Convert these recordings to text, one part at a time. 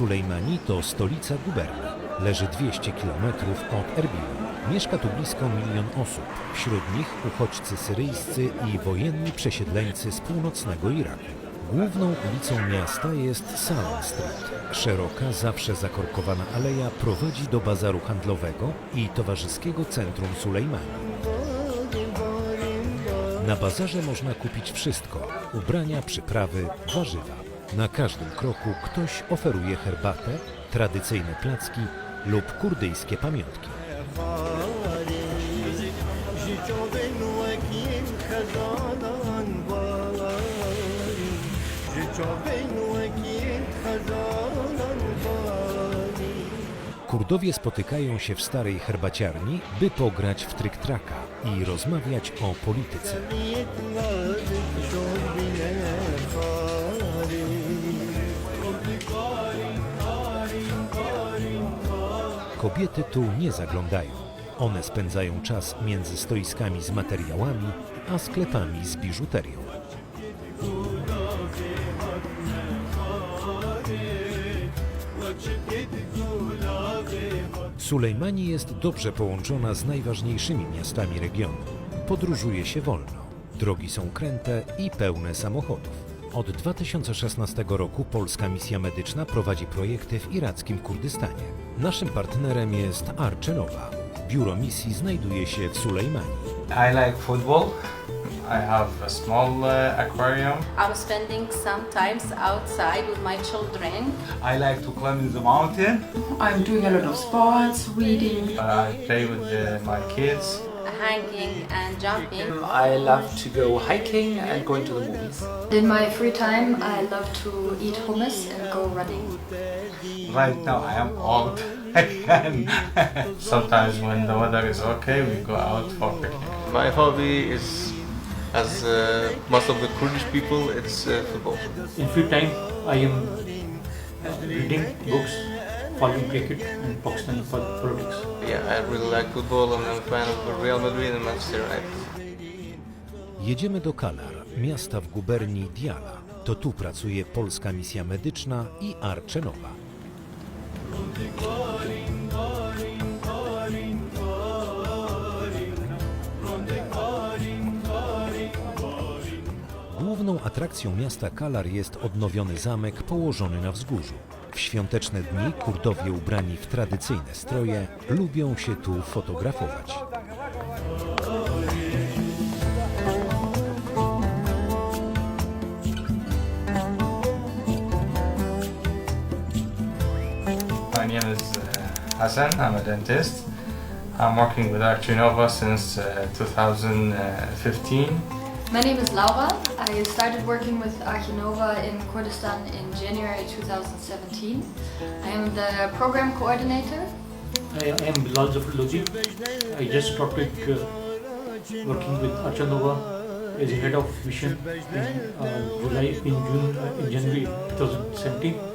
Sulejmani to stolica guberni. Leży 200 km od Erbilu. Mieszka tu blisko milion osób. Wśród nich uchodźcy syryjscy i wojenni przesiedleńcy z północnego Iraku. Główną ulicą miasta jest Salon Street. Szeroka, zawsze zakorkowana aleja prowadzi do bazaru handlowego i towarzyskiego centrum Sulejmani. Na bazarze można kupić wszystko: ubrania, przyprawy, warzywa. Na każdym kroku ktoś oferuje herbatę, tradycyjne placki lub kurdyjskie pamiątki. Kurdowie spotykają się w starej herbaciarni, by pograć w tryk-traka i rozmawiać o polityce. Kobiety tu nie zaglądają. One spędzają czas między stoiskami z materiałami, a sklepami z biżuterią. Sulejmani jest dobrze połączona z najważniejszymi miastami regionu. Podróżuje się wolno. Drogi są kręte i pełne samochodów. Od 2016 roku Polska Misja Medyczna prowadzi projekty w irackim Kurdystanie. Naszym partnerem jest Arczenowa. Biuro misji znajduje się w Sulejmanii. I like football. I have a small uh, aquarium. I'm spending some times outside with my children. I like to climb the mountain. I'm doing a lot of sports, reading. I play with uh, my kids. hanging and jumping. I love to go hiking and going to the movies. In my free time, I love to eat hummus and go running. Right now I am old. Sometimes when the weather is okay, we go out for picnic. My hobby is, as uh, most of the Kurdish people, it's uh, football. In free time, I am reading books, following cricket and pol- politics. Yeah, I really like football and I'm a fan of Real Madrid and Manchester United. Jedziemy do Kalar, miasta w guberni Diala. To tu pracuje Polska Misja Medyczna i Arczenowa. Główną atrakcją miasta Kalar jest odnowiony zamek położony na wzgórzu. Świąteczne dni Kurdowie ubrani w tradycyjne stroje lubią się tu fotografować. My name is uh, Hassan. I'm a dentist. I'm working with Archinova since uh, 2015. My name is Laura. I started working with Archinova in Kurdistan in January 2017. I am the program coordinator. I am Bilal Zafarloji. I just started uh, working with Archanova as head of mission in uh, July, in June, uh, in January 2017.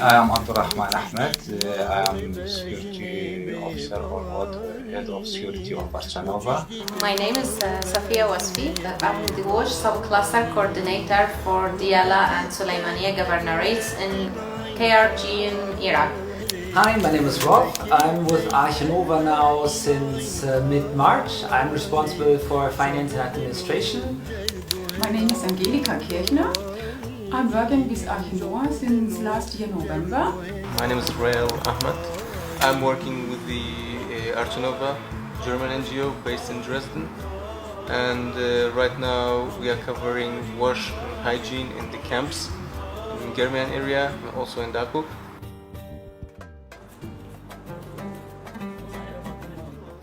I am Abdurrahman Ahmed. Uh, I am security officer or what, head of security of Archanova. My name is uh, Safia Wasfi. I'm the WASH subcluster coordinator for Diyala and Suleymaniye governorates in KRG in Iraq. Hi, my name is Rob. I'm with Archinova now since uh, mid-March. I'm responsible for finance and administration. My name is Angelika Kirchner. I'm working with Archinova since last year November. My name is Rael Ahmed. I'm working with the uh, Archinova German NGO based in Dresden. And uh, right now we are covering wash and hygiene in the camps in German area and also in Dakuk.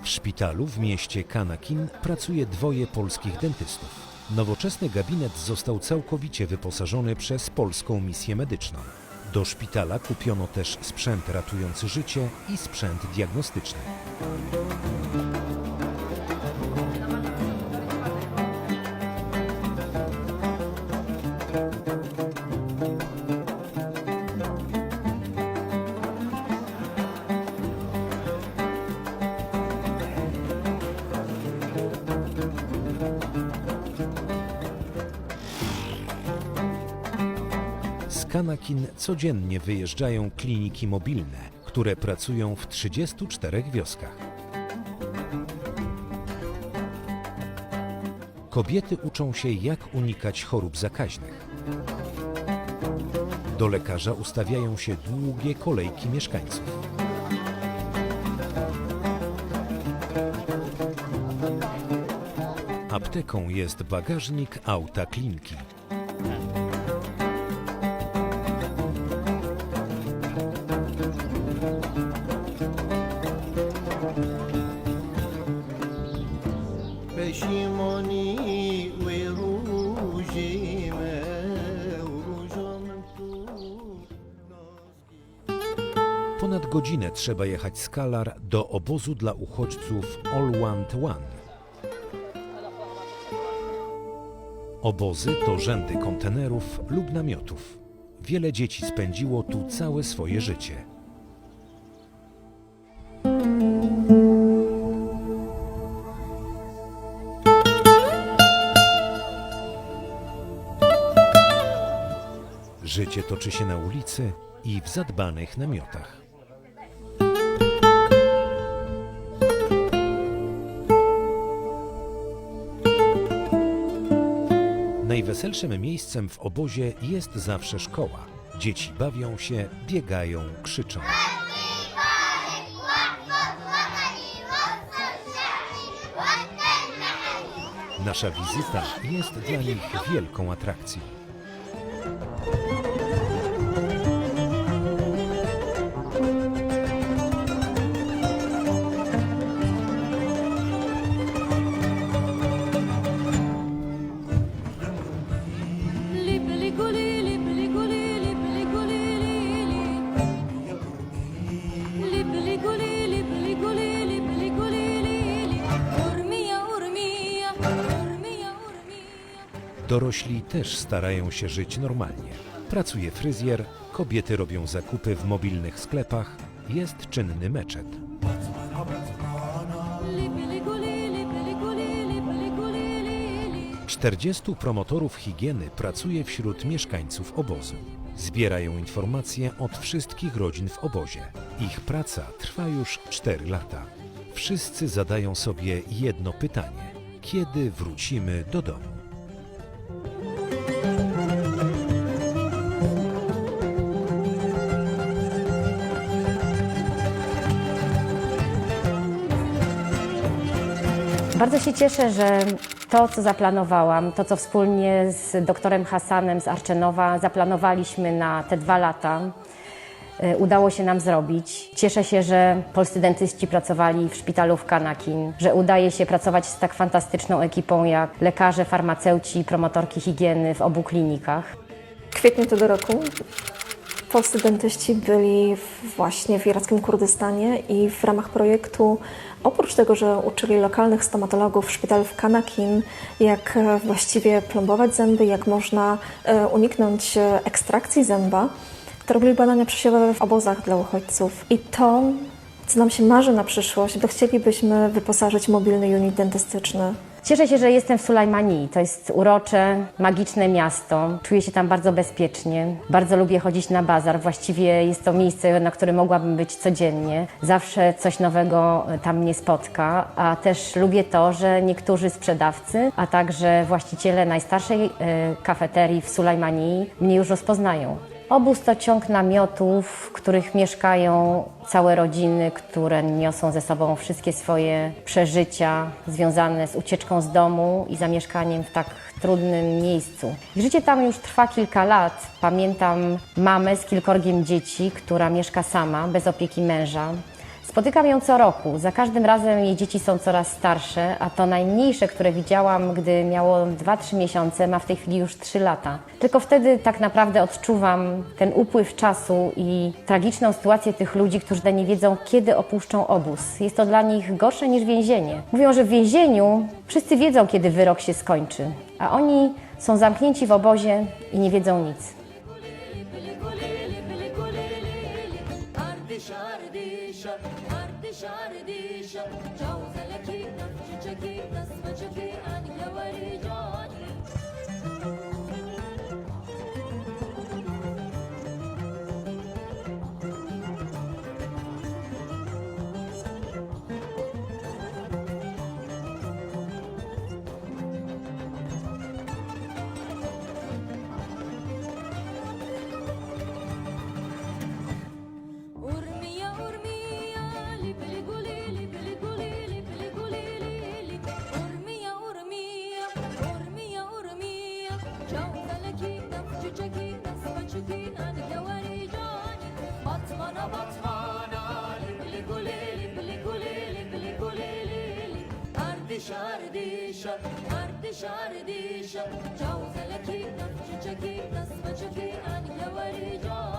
W szpitalu w mieście Kanakin pracuje dwoje polskich dentystów. Nowoczesny gabinet został całkowicie wyposażony przez Polską Misję Medyczną. Do szpitala kupiono też sprzęt ratujący życie i sprzęt diagnostyczny. Kanakin codziennie wyjeżdżają kliniki mobilne, które pracują w 34 wioskach. Kobiety uczą się, jak unikać chorób zakaźnych. Do lekarza ustawiają się długie kolejki mieszkańców. Apteką jest bagażnik auta klinki. Ponad godzinę trzeba jechać z Kalar do obozu dla uchodźców All Want One. Obozy to rzędy kontenerów lub namiotów. Wiele dzieci spędziło tu całe swoje życie. Życie toczy się na ulicy i w zadbanych namiotach. Najweselszym miejscem w obozie jest zawsze szkoła. Dzieci bawią się, biegają, krzyczą. Nasza wizyta jest dla nich wielką atrakcją. Dorośli też starają się żyć normalnie. Pracuje fryzjer, kobiety robią zakupy w mobilnych sklepach, jest czynny meczet. 40 promotorów higieny pracuje wśród mieszkańców obozu. Zbierają informacje od wszystkich rodzin w obozie. Ich praca trwa już 4 lata. Wszyscy zadają sobie jedno pytanie: kiedy wrócimy do domu? Bardzo się cieszę, że to, co zaplanowałam, to, co wspólnie z doktorem Hasanem z Arczenowa zaplanowaliśmy na te dwa lata, y, udało się nam zrobić. Cieszę się, że polscy dentyści pracowali w szpitalu w Kanakin, że udaje się pracować z tak fantastyczną ekipą jak lekarze, farmaceuci, promotorki higieny w obu klinikach. W kwietniu tego roku polscy dentyści byli właśnie w irackim Kurdystanie i w ramach projektu, oprócz tego, że uczyli lokalnych stomatologów w szpitalu w Kanakin, jak e, właściwie plombować zęby, jak można e, uniknąć e, ekstrakcji zęba, to robili badania przesiewowe w obozach dla uchodźców. I to, co nam się marzy na przyszłość, to chcielibyśmy wyposażyć mobilny unit dentystyczny. Cieszę się, że jestem w Sulajmanii. To jest urocze, magiczne miasto. Czuję się tam bardzo bezpiecznie. Bardzo lubię chodzić na bazar. Właściwie jest to miejsce, na którym mogłabym być codziennie. Zawsze coś nowego tam mnie spotka, a też lubię to, że niektórzy sprzedawcy, a także właściciele najstarszej e, kafeterii w Sulajmanii mnie już rozpoznają. Obóz to ciąg namiotów, w których mieszkają całe rodziny, które niosą ze sobą wszystkie swoje przeżycia związane z ucieczką z domu i zamieszkaniem w tak trudnym miejscu. Życie tam już trwa kilka lat. Pamiętam mamę z kilkorgiem dzieci, która mieszka sama, bez opieki męża. Spotykam ją co roku. Za każdym razem jej dzieci są coraz starsze, a to najmniejsze, które widziałam, gdy miało 2-3 miesiące, ma w tej chwili już 3 lata. Tylko wtedy tak naprawdę odczuwam ten upływ czasu i tragiczną sytuację tych ludzi, którzy nie wiedzą, kiedy opuszczą obóz. Jest to dla nich gorsze niż więzienie. Mówią, że w więzieniu wszyscy wiedzą, kiedy wyrok się skończy, a oni są zamknięci w obozie i nie wiedzą nic. انتشار ديشة جوز لك نفج جكي نسمة جكي أن يوري جوز dişar dişar Ar dişar dişar. Çavzele ki tas çiçeki tas maçaki an yavarıca